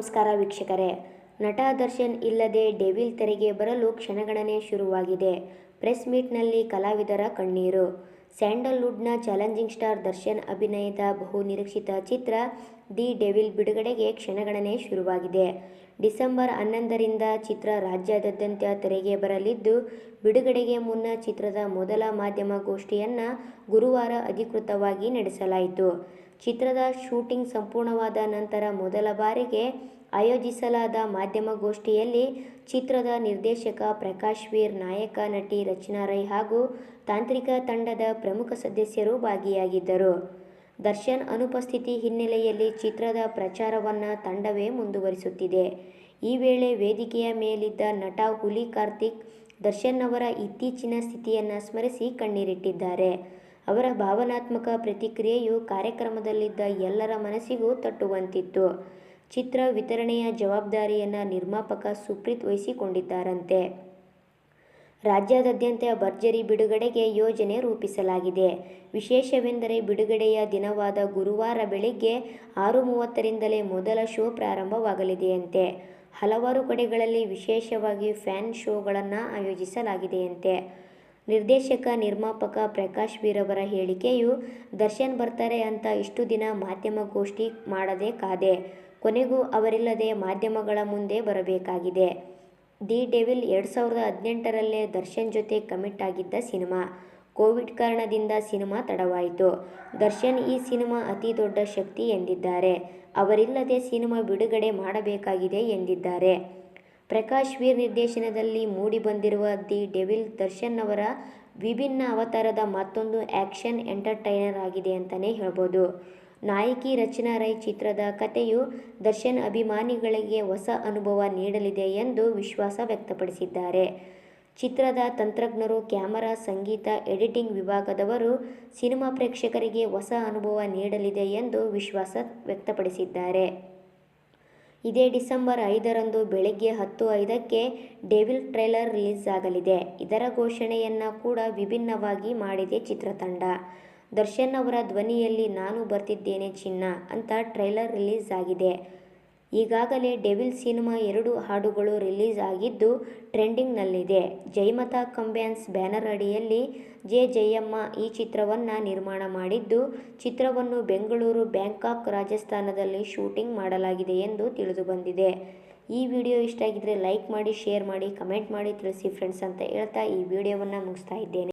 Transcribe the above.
ನಮಸ್ಕಾರ ವೀಕ್ಷಕರೇ. ನಟ ದರ್ಶನ್ ಇಲ್ಲದೆ ಡೆವಿಲ್ ತೆರೆಗೆ ಬರಲು ಕ್ಷಣಗಣನೆ ಶುರುವಾಗಿದೆ. ಪ್ರೆಸ್ ಮೀಟ್ನಲ್ಲಿ ಕಲಾವಿದರ ಕಣ್ಣೀರು. ಸ್ಯಾಂಡಲ್ವುಡ್ನ ಚಾಲೆಂಜಿಂಗ್ ಸ್ಟಾರ್ ದರ್ಶನ್, ಅಭಿನಯದ ಬಹುನಿರೀಕ್ಷಿತ ಚಿತ್ರ ದಿ ಡೆವಿಲ್ ಬಿಡುಗಡೆಗೆ ಕ್ಷಣಗಣನೆ ಶುರುವಾಗಿದೆ. ಡಿಸೆಂಬರ್ ಹನ್ನೊಂದರಿಂದ ಚಿತ್ರ ರಾಜ್ಯಾದ್ಯಂತ ತೆರೆಗೆ ಬರಲಿದ್ದು, ಬಿಡುಗಡೆಗೆ ಮುನ್ನ ಚಿತ್ರದ ಮೊದಲ ಮಾಧ್ಯಮ ಗೋಷ್ಠಿಯನ್ನು ಗುರುವಾರ ಅಧಿಕೃತವಾಗಿ ನಡೆಸಲಾಯಿತು. ಚಿತ್ರದ ಶೂಟಿಂಗ್ ಸಂಪೂರ್ಣವಾದ ನಂತರ ಮೊದಲ ಬಾರಿಗೆ ಆಯೋಜಿಸಲಾದ ಮಾಧ್ಯಮಗೋಷ್ಠಿಯಲ್ಲಿ ಚಿತ್ರದ ನಿರ್ದೇಶಕ ಪ್ರಕಾಶ್ ವೀರ್, ನಾಯಕ, ನಟಿ ರಚನಾ ರೈ ಹಾಗೂ ತಾಂತ್ರಿಕ ತಂಡದ ಪ್ರಮುಖ ಸದಸ್ಯರು ಭಾಗಿಯಾಗಿದ್ದರು. ದರ್ಶನ್ ಅನುಪಸ್ಥಿತಿ ಹಿನ್ನೆಲೆಯಲ್ಲಿ ಚಿತ್ರದ ಪ್ರಚಾರವನ್ನು ತಂಡವೇ ಮುಂದುವರಿಸುತ್ತಿದೆ. ಈ ವೇಳೆ ವೇದಿಕೆಯ ಮೇಲಿದ್ದ ನಟ ಹುಲಿ ಕಾರ್ತಿಕ್, ದರ್ಶನ್ ಅವರ ಇತ್ತೀಚಿನ ಸ್ಥಿತಿಯನ್ನು ಸ್ಮರಿಸಿ ಕಣ್ಣೀರಿಟ್ಟಿದ್ದಾರೆ. ಅವರ ಭಾವನಾತ್ಮಕ ಪ್ರತಿಕ್ರಿಯೆಯು ಕಾರ್ಯಕ್ರಮದಲ್ಲಿದ್ದ ಎಲ್ಲರ ಮನಸ್ಸಿಗೂ ತಟ್ಟುವಂತಿತ್ತು. ಚಿತ್ರ ವಿತರಣೆಯ ಜವಾಬ್ದಾರಿಯನ್ನು ನಿರ್ಮಾಪಕ ಸುಪ್ರೀತ್ ವಹಿಸಿಕೊಂಡಿದ್ದಾರಂತೆ. ರಾಜ್ಯಾದ್ಯಂತ ಭರ್ಜರಿ ಬಿಡುಗಡೆಗೆ ಯೋಜನೆ ರೂಪಿಸಲಾಗಿದೆ. ವಿಶೇಷವೆಂದರೆ ಬಿಡುಗಡೆಯ ದಿನವಾದ ಗುರುವಾರ ಬೆಳಿಗ್ಗೆ ಆರು ಮೂವತ್ತರಿಂದಲೇ ಮೊದಲ ಶೋ ಪ್ರಾರಂಭವಾಗಲಿದೆಯಂತೆ. ಹಲವಾರು ಕಡೆಗಳಲ್ಲಿ ವಿಶೇಷವಾಗಿ ಫ್ಯಾನ್ ಶೋಗಳನ್ನು ಆಯೋಜಿಸಲಾಗಿದೆಯಂತೆ. ನಿರ್ದೇಶಕ, ನಿರ್ಮಾಪಕ ಪ್ರಕಾಶ್ ವೀರ್ ಅವರ ಹೇಳಿಕೆಯು, ದರ್ಶನ್ ಬರ್ತಾರೆ ಅಂತ ಇಷ್ಟು ದಿನ ಮಾಧ್ಯಮಗೋಷ್ಠಿ ಮಾಡದೆ ಕಾದೆ ಕೊನೆಗೂ ಅವರಿಲ್ಲದೆ ಮಾಧ್ಯಮಗಳ ಮುಂದೆ ಬರಬೇಕಾಗಿದೆ. ದಿ ಡೆವಿಲ್ ಎರಡು ಸಾವಿರದ ಹದಿನೆಂಟರಲ್ಲೇ ದರ್ಶನ್ ಜೊತೆ ಕಮಿಟ್ ಆಗಿದ್ದ ಸಿನಿಮಾ. ಕೋವಿಡ್ ಕಾರಣದಿಂದ ಸಿನಿಮಾ ತಡವಾಯಿತು. ದರ್ಶನ್ ಈ ಸಿನಿಮಾ ಅತಿ ದೊಡ್ಡ ಶಕ್ತಿ ಎಂದಿದ್ದಾರೆ. ಅವರಿಲ್ಲದೆ ಸಿನಿಮಾ ಬಿಡುಗಡೆ ಮಾಡಬೇಕಾಗಿದೆ ಎಂದಿದ್ದಾರೆ. ಪ್ರಕಾಶ್ ವೀರ್ ನಿರ್ದೇಶನದಲ್ಲಿ ಮೂಡಿಬಂದಿರುವ ದಿ ಡೆವಿಲ್ ದರ್ಶನ್ ಅವರ ವಿಭಿನ್ನ ಅವತಾರದ ಮತ್ತೊಂದು ಆ್ಯಕ್ಷನ್ ಎಂಟರ್ಟೈನರ್ ಆಗಿದೆ ಅಂತಲೇ ಹೇಳ್ಬೋದು. ನಾಯಕಿ ರಚನಾ ರೈ ಚಿತ್ರದ ಕಥೆಯು ದರ್ಶನ್ ಅಭಿಮಾನಿಗಳಿಗೆ ಹೊಸ ಅನುಭವ ನೀಡಲಿದೆ ಎಂದು ವಿಶ್ವಾಸ ವ್ಯಕ್ತಪಡಿಸಿದ್ದಾರೆ. ಚಿತ್ರದ ತಂತ್ರಜ್ಞರು, ಕ್ಯಾಮರಾ, ಸಂಗೀತ, ಎಡಿಟಿಂಗ್ ವಿಭಾಗದವರು ಸಿನಿಮಾ ಪ್ರೇಕ್ಷಕರಿಗೆ ಹೊಸ ಅನುಭವ ನೀಡಲಿದೆ ಎಂದು ವಿಶ್ವಾಸ ವ್ಯಕ್ತಪಡಿಸಿದ್ದಾರೆ. ಇದೇ ಡಿಸೆಂಬರ್ ಐದರಂದು ಬೆಳಗ್ಗೆ ಹತ್ತು ಐದಕ್ಕೆ ಡೆವಿಲ್ ಟ್ರೈಲರ್ ರಿಲೀಸ್ ಆಗಲಿದೆ ಇದರ ಘೋಷಣೆಯನ್ನು ಕೂಡ ವಿಭಿನ್ನವಾಗಿ ಮಾಡಿದೆ ಚಿತ್ರತಂಡ. ದರ್ಶನ್ ಅವರ ಧ್ವನಿಯಲ್ಲಿ ನಾನು ಬರ್ತಿದ್ದೇನೆ ಚಿನ್ನ ಅಂತ ಟ್ರೈಲರ್ ರಿಲೀಸ್ ಆಗಿದೆ. ಈಗಾಗಲೇ ಡೆವಿಲ್ ಸಿನಿಮಾ ಎರಡು ಹಾಡುಗಳು ರಿಲೀಸ್ ಆಗಿದ್ದು ಟ್ರೆಂಡಿಂಗ್ನಲ್ಲಿದೆ. ಜೈಮತಾ ಕಂಬ್ಯಾನ್ಸ್ ಬ್ಯಾನರ್ ಅಡಿಯಲ್ಲಿ ಜೆ ಜಯಮ್ಮ ಈ ಚಿತ್ರವನ್ನು ನಿರ್ಮಾಣ ಮಾಡಿದ್ದು, ಚಿತ್ರವನ್ನು ಬೆಂಗಳೂರು, ಬ್ಯಾಂಕಾಕ್ ರಾಜಸ್ಥಾನದಲ್ಲಿ ಶೂಟಿಂಗ್ ಮಾಡಲಾಗಿದೆ ಎಂದು ತಿಳಿದುಬಂದಿದೆ. ಈ ವಿಡಿಯೋ ಇಷ್ಟ ಆಗಿದ್ದರೆ ಲೈಕ್ ಮಾಡಿ, ಶೇರ್ ಮಾಡಿ, ಕಮೆಂಟ್ ಮಾಡಿ, ತಿಳಿಸಿ ಫ್ರೆಂಡ್ಸ್ ಅಂತ ಹೇಳ್ತಾ ಈ ವಿಡಿಯೋವನ್ನು ಮುಗಿಸ್ತಾ ಇದ್ದೇನೆ.